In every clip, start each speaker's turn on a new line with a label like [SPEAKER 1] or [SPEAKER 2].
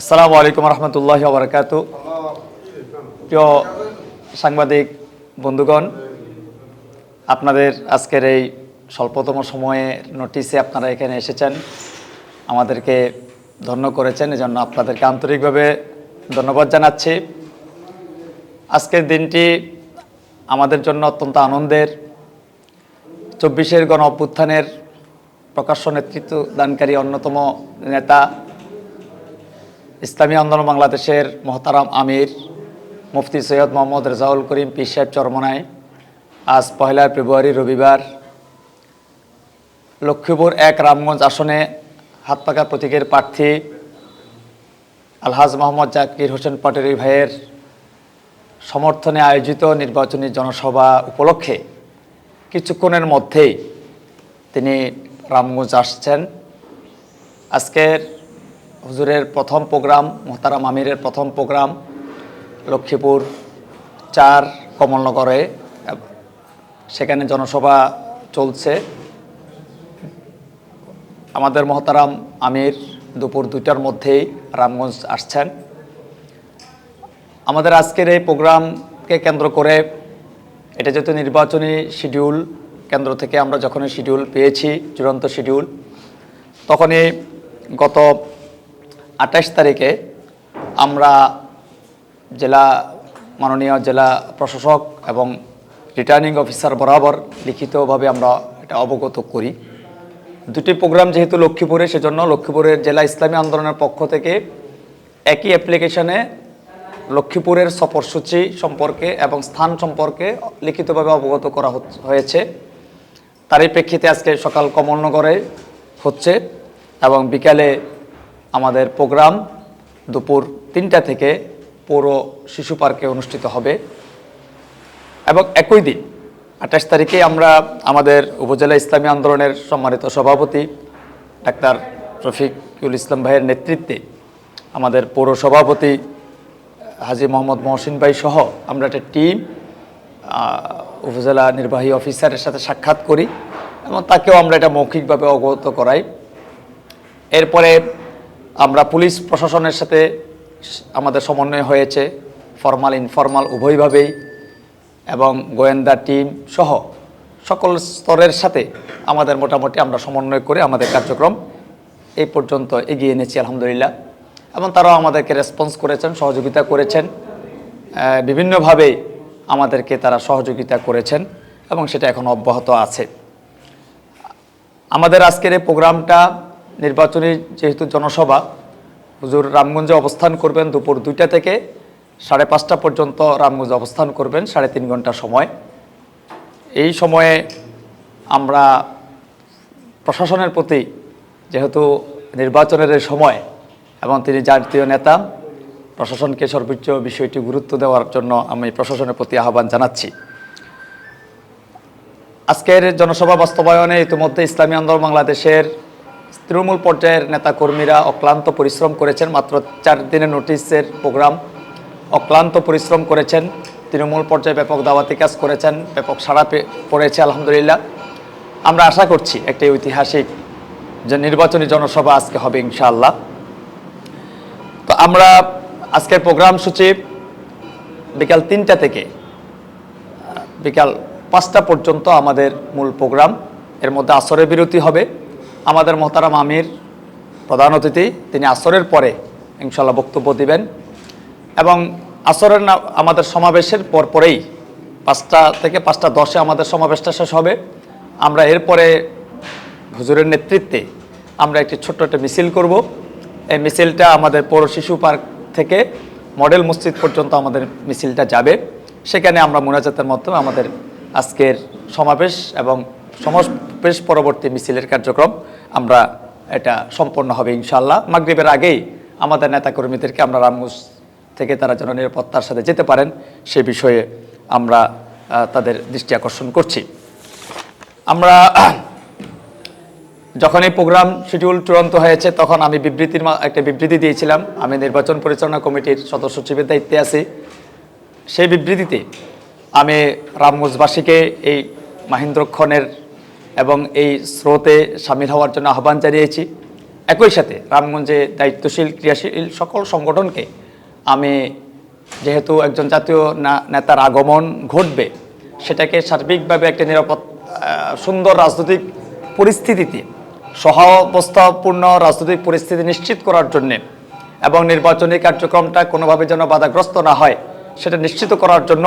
[SPEAKER 1] আসসালামু আলাইকুম রহমতুল্লাহ বারকাত। প্রিয় সাংবাদিক, বন্ধুগণ, আপনাদের আজকের এই স্বল্পতম সময়ে নোটিশে আপনারা এখানে এসেছেন, আমাদেরকে ধন্য করেছেন, এজন্য আপনাদেরকে আন্তরিকভাবে ধন্যবাদ জানাচ্ছি। আজকের দিনটি আমাদের জন্য অত্যন্ত আনন্দের। চব্বিশের গণ অভ্যুত্থানের প্রকাশ্য নেতৃত্ব দানকারী অন্যতম নেতা ইসলামী আন্দোলন বাংলাদেশের মহতারাম আমির, মুফতি সৈয়দ মোহাম্মদ রেজাউল করিম পীর সাহেব চরমনায় আজ পহেলা ফেব্রুয়ারি রবিবার লক্ষ্মীপুর এক রামগঞ্জ আসনে হাত পাকা প্রতীকের প্রার্থী আলহাজ মোহাম্মদ জাকির হোসেন পাটেরি ভাইয়ের সমর্থনে আয়োজিত নির্বাচনী জনসভা উপলক্ষে কিছুক্ষণের মধ্যেই তিনি রামগঞ্জ আসছেন। আজকের হুজুরের প্রথম প্রোগ্রাম, মোহতারাম আমিরের প্রথম প্রোগ্রাম, লক্ষ্মীপুর চার কমলনগরে সেখানে জনসভা চলছে। আমাদের মহতারাম আমির দুপুর দুইটার মধ্যেই রামগঞ্জ আসছেন। আমাদের আজকের এই প্রোগ্রামকে কেন্দ্র করে এটা যেহেতু নির্বাচনী শিডিউল, কেন্দ্র থেকে আমরা যখনই শিডিউল পেয়েছি, চূড়ান্ত শিডিউল, তখনই গত আঠাশ তারিখে আমরা জেলা মাননীয় জেলা প্রশাসক এবং রিটার্নিং অফিসার বরাবর লিখিতভাবে আমরা এটা অবগত করি। দুটি প্রোগ্রাম যেহেতু লক্ষ্মীপুরে, সেজন্য লক্ষ্মীপুরের জেলা ইসলামী আন্দোলনের পক্ষ থেকে একই অ্যাপ্লিকেশনে লক্ষ্মীপুরের সফরসূচি সম্পর্কে এবং স্থান সম্পর্কে লিখিতভাবে অবগত করা হয়েছে। তারই প্রেক্ষিতে আজকে সকাল কমলনগরে হচ্ছে এবং বিকালে আমাদের প্রোগ্রাম দুপুর তিনটা থেকে পৌর শিশু পার্কে অনুষ্ঠিত হবে। এবং একই দিন, আঠাশ তারিখে আমরা আমাদের উপজেলা ইসলামী আন্দোলনের সম্মানিত সভাপতি ডাক্তার রফিকুল ইসলাম ভাইয়ের নেতৃত্বে আমাদের পৌর সভাপতি হাজি মোহাম্মদ মহসিন ভাই সহ আমরা একটা টিম উপজেলা নির্বাহী অফিসারের সাথে সাক্ষাৎ করি এবং তাকেও আমরা এটা মৌখিকভাবে অবগত করাই। এরপরে আমরা পুলিশ প্রশাসনের সাথে আমাদের সমন্বয় হয়েছে ফর্মাল ইনফর্মাল উভয়ভাবেই, এবং গোয়েন্দা টিম সহ সকল স্তরের সাথে আমাদের মোটামুটি আমরা সমন্বয় করে আমাদের কার্যক্রম এই পর্যন্ত এগিয়ে এনেছি, আলহামদুলিল্লাহ। এবং তারাও আমাদেরকে রেসপন্স করেছেন, সহযোগিতা করেছেন বিভিন্নভাবে আমাদেরকে তারা সহযোগিতা করেছেন, এবং সেটা এখন অব্যাহত আছে। আমাদের আজকের এই প্রোগ্রামটা নির্বাচনী যেহেতু জনসভা, হুজুর রামগঞ্জে অবস্থান করবেন দুপুর দুইটা থেকে সাড়ে পাঁচটা পর্যন্ত রামগঞ্জে অবস্থান করবেন, সাড়ে তিন ঘণ্টা সময়। এই সময়ে আমরা প্রশাসনের প্রতি যেহেতু নির্বাচনের সময় এবং তিনি জাতীয় নেতা, প্রশাসনকে সর্বোচ্চ বিষয়টি গুরুত্ব দেওয়ার জন্য আমি প্রশাসনের প্রতি আহ্বান জানাচ্ছি। আজকের জনসভা বাস্তবায়নে ইতিমধ্যে ইসলামী আন্দোলন বাংলাদেশের তৃণমূল পর্যায়ের নেতাকর্মীরা অক্লান্ত পরিশ্রম করেছেন। মাত্র চার দিনের নোটিশের প্রোগ্রাম। অক্লান্ত পরিশ্রম করেছেন। তৃণমূল পর্যায়ে ব্যাপক দাওয়াতি কাজ করেছেন। ব্যাপক সাড়া পড়েছে, আলহামদুলিল্লাহ। আমরা আশা করছি একটি ঐতিহাসিক যে নির্বাচনী জনসভা আজকে হবে, ইনশাআল্লাহ। তো আমরা আজকের প্রোগ্রাম সূচি বিকাল তিনটা থেকে, বিকাল পাঁচটা পর্যন্ত আমাদের মূল প্রোগ্রাম। এর মধ্যে আসরের বিরতি হবে। আমাদের মোহতারাম আমির প্রধান অতিথি, তিনি আসরের পরে ইনশাল্লাহ বক্তব্য দিবেন এবং আসরের না, আমাদের সমাবেশের পর পরেই পাঁচটা থেকে পাঁচটা দশে আমাদের সমাবেশটা শেষ হবে। আমরা এরপরে হুজুরের নেতৃত্বে আমরা একটি ছোট্ট একটা মিছিল করব। এই মিছিলটা আমাদের পৌর শিশু পার্ক থেকে মডেল মসজিদ পর্যন্ত আমাদের মিছিলটা যাবে। সেখানে আমরা মোনাজাতের মাধ্যমে আমাদের আজকের সমাবেশ এবং সমাবেশ পরবর্তী মিছিলের কার্যক্রম। আমরা এটা সম্পন্ন হবে ইনশাল্লাহ মাগরিবের আগেই আমাদের নেতাকর্মীদেরকে আমরা রামগঞ্জ থেকে তারা যেন নিরাপত্তার সাথে যেতে পারেন, সে বিষয়ে আমরা তাদের দৃষ্টি আকর্ষণ করছি। আমরা যখন এই প্রোগ্রাম শিডিউল চূড়ান্ত হয়েছে, তখন আমি বিবৃতির একটা বিবৃতি দিয়েছিলাম। আমি নির্বাচন পরিচালনা কমিটির সদস্য সচিবের দায়িত্বে আছি। সেই বিবৃতিতে আমি রামগঞ্জবাসীকে এই মাহেন্দ্রক্ষণের এবং এই স্রোতে সামিল হওয়ার জন্য আহ্বান জানিয়েছি। একই সাথে রামগঞ্জে দায়িত্বশীল, ক্রিয়াশীল সকল সংগঠনকে আমি যেহেতু একজন জাতীয় নেতার আগমন ঘটবে, সেটাকে সার্বিকভাবে একটা নিরাপদ সুন্দর রাজনৈতিক পরিস্থিতিতে, সহাবস্থাপূর্ণ রাজনৈতিক পরিস্থিতি নিশ্চিত করার জন্যে এবং নির্বাচনী কার্যক্রমটা কোনোভাবে যেন বাধাগ্রস্ত না হয়, সেটা নিশ্চিত করার জন্য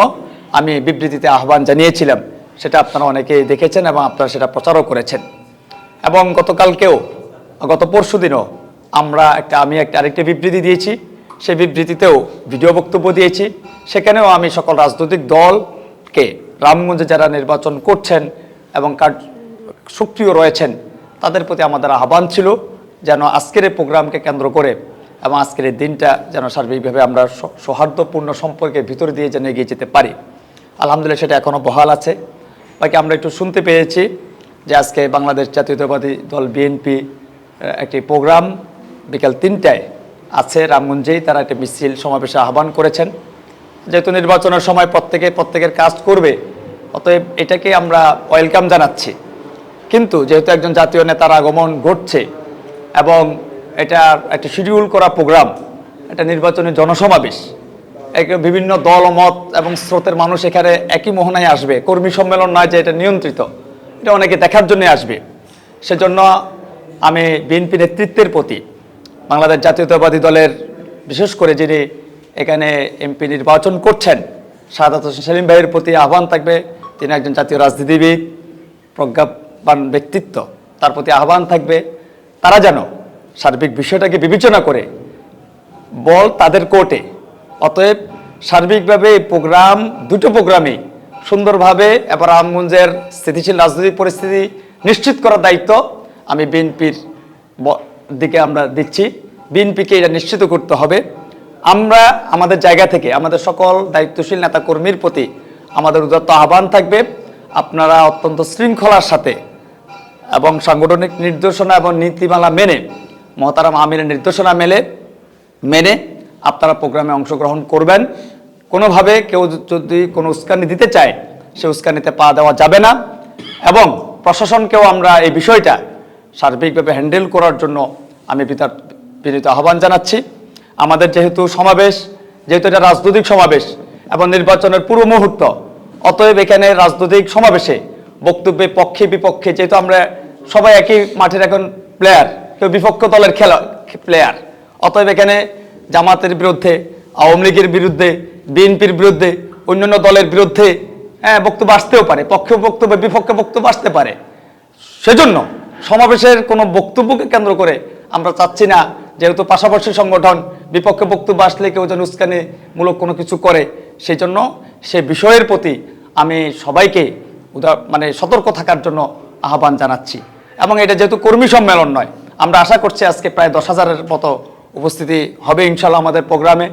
[SPEAKER 1] আমি বিবৃতিতে আহ্বান জানিয়েছিলাম। সেটা আপনারা অনেকেই দেখেছেন এবং আপনারা সেটা প্রচারও করেছেন। এবং গতকালকেও, গত পরশু দিনও আমরা একটা, আমি একটা, আরেকটি বিবৃতি দিয়েছি। সেই বিবৃতিতেও ভিডিও বক্তব্য দিয়েছি। সেখানেও আমি সকল রাজনৈতিক দলকে, রামগঞ্জে যারা নির্বাচন করছেন এবং কার্য সক্রিয় রয়েছেন, তাদের প্রতি আমাদের আহ্বান ছিল যেন আজকের এই প্রোগ্রামকে কেন্দ্র করে এবং আজকের এই দিনটা যেন সার্বিকভাবে আমরা সৌহার্দ্যপূর্ণ সম্পর্কের ভিতর দিয়ে যেন এগিয়ে যেতে পারি। আলহামদুলিল্লাহ সেটা এখনও বহাল আছে। বাকি আমরা একটু শুনতে পেয়েছি যে আজকে বাংলাদেশ জাতীয়তাবাদী দল বিএনপি একটি প্রোগ্রাম বিকাল তিনটায় আছে রামগঞ্জেই তারা একটি মিছিল সমাবেশে আহ্বান করেছেন। যেহেতু নির্বাচনের সময় প্রত্যেকে প্রত্যেকের কাজ করবে, অতএব এটাকে আমরা ওয়েলকাম জানাচ্ছি। কিন্তু যেহেতু একজন জাতীয় নেতার আগমন ঘটছে এবং এটা একটি শিডিউল করা প্রোগ্রাম এটা নির্বাচনী জনসমাবেশ বিভিন্ন দল মত এবং স্রোতের মানুষ এখানে একই মোহনায় আসবে। কর্মী সম্মেলন নয় যে এটা নিয়ন্ত্রিত, এটা অনেকে দেখার জন্য আসবে। সেজন্য আমি বিএনপি নেতৃত্বের প্রতি, বাংলাদেশ জাতীয়তাবাদী দলের বিশেষ করে যিনি এখানে এমপি নির্বাচন করছেন সাদাত হোসেন সেলিম ভাইয়ের প্রতি আহ্বান থাকবে। তিনি একজন জাতীয় রাজনীতিবিদ প্রজ্ঞাবান ব্যক্তিত্ব, তার প্রতি আহ্বান থাকবে। তারা যেন সার্বিক বিষয়টাকে বিবেচনা করে বল তাদের কোর্টে অতএব সার্বিকভাবে এই প্রোগ্রাম, দুটো প্রোগ্রামই সুন্দরভাবে এবার রামগঞ্জের স্থিতিশীল রাজনৈতিক পরিস্থিতি নিশ্চিত করার দায়িত্ব আমি বিএনপির দিকে আমরা দিচ্ছি। বিএনপিকে এটা নিশ্চিত করতে হবে। আমরা আমাদের জায়গা থেকে, আমাদের সকল দায়িত্বশীল নেতাকর্মীর প্রতি আমাদের উদাত্ত আহ্বান থাকবে। আপনারা অত্যন্ত শৃঙ্খলার সাথে এবং সাংগঠনিক নির্দেশনা এবং নীতিমালা মেনে, মহতারাম আমিরের নির্দেশনা মেলে, মেনে আপনারা প্রোগ্রামে অংশগ্রহণ করবেন। কোনোভাবে কেউ যদি কোনো উস্কানি দিতে চায়, সে উস্কানিতে পা দেওয়া যাবে না। এবং প্রশাসনকেও আমরা এই বিষয়টা সার্বিকভাবে হ্যান্ডেল করার জন্য আমি বিতার, বিনীত আহ্বান জানাচ্ছি। আমাদের যেহেতু সমাবেশ, যেহেতু এটা রাজনৈতিক সমাবেশ এবং নির্বাচনের পূর্ব মুহূর্ত, অতএব এখানে রাজনৈতিক সমাবেশে বক্তব্যে পক্ষে বিপক্ষে, যেহেতু আমরা সবাই একই মাঠের এখন প্লেয়ার কেউ বিপক্ষ দলের খেলা প্লেয়ার অতএব এখানে জামাতের বিরুদ্ধে, আওয়ামী লীগের বিরুদ্ধে, বিএনপির বিরুদ্ধে, অন্যান্য দলের বিরুদ্ধে হ্যাঁ বক্তব্য আসতেও পারে, পক্ষে বক্তব্য, বিপক্ষে বক্তব্য আসতে পারে। সেজন্য সমাবেশের কোনো বক্তব্যকে কেন্দ্র করে আমরা চাচ্ছি না, যেহেতু পাশাপাশি সংগঠন, বিপক্ষে বক্তব্য আসলে কেউ যেন উস্কানিমূলক কোনো কিছু করে সেই জন্য সে বিষয়ের প্রতি আমি সবাইকে মানে সতর্ক থাকার জন্য আহ্বান জানাচ্ছি। এবং এটা যেহেতু কর্মী সম্মেলন নয়, আমরা আশা করছি আজকে প্রায় দশ হাজারের মতো উপস্থিতি হবে ইনশাল্লাহ আমাদের প্রোগ্রামে।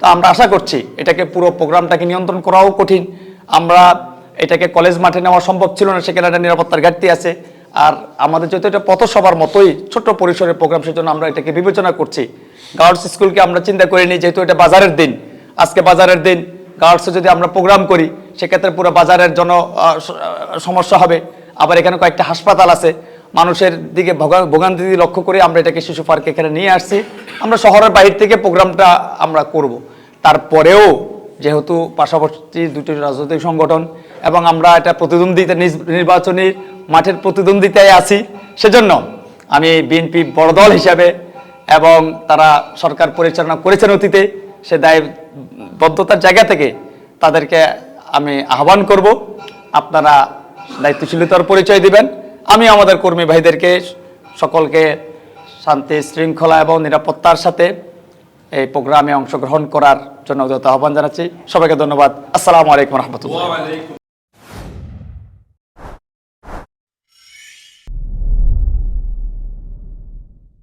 [SPEAKER 1] তো আমরা আশা করছি এটাকে পুরো প্রোগ্রামটাকে নিয়ন্ত্রণ করাও কঠিন। আমরা এটাকে কলেজ মাঠে নেওয়া সম্ভব ছিল না সেখানে একটা নিরাপত্তার ঘাটতি আছে। আর আমাদের যেহেতু এটা পথসভার মতোই ছোট্ট পরিসরের প্রোগ্রাম সেজন্য আমরা এটাকে বিবেচনা করছি। গার্লস স্কুলকে আমরা চিন্তা করিনি যেহেতু এটা বাজারের দিন। আজকে বাজারের দিন গার্লসে যদি আমরা প্রোগ্রাম করি সেক্ষেত্রে পুরো বাজারের আহ, সমস্যা হবে। আবার এখানে কয়েকটা হাসপাতাল আছে মানুষের দিকে ভোগা- ভোগান্তি লক্ষ্য করে আমরা এটাকে শিশু পার্কে এখানে নিয়ে আসছি। আমরা শহরের বাইরে থেকে প্রোগ্রামটা আমরা করব। তারপরেও যেহেতু পাশাপাশি দুটি রাজনৈতিক সংগঠন এবং আমরা এটা প্রতিদ্বন্দ্বিতা নির্বাচনী মাঠের প্রতিদ্বন্দ্বিতায় আছি, সেজন্য আমি বিএনপি বড় দল হিসাবে এবং তারা সরকার পরিচালনা করেছেন অতীতে, সে দায়বদ্ধতার জায়গা থেকে তাদেরকে আমি আহ্বান করব। আপনারা দায়িত্বশীলতার পরিচয় দিবেন। আমি আমাদের কর্মী ভাইদেরকে সকলকে শান্তি, শৃঙ্খলা এবং নিরাপত্তার সাথে এই প্রোগ্রামে অংশগ্রহণ করার জন্য আহ্বান জানাচ্ছি। সবাইকে ধন্যবাদ। আসসালামু আলাইকুম রহমতুল্লাহ।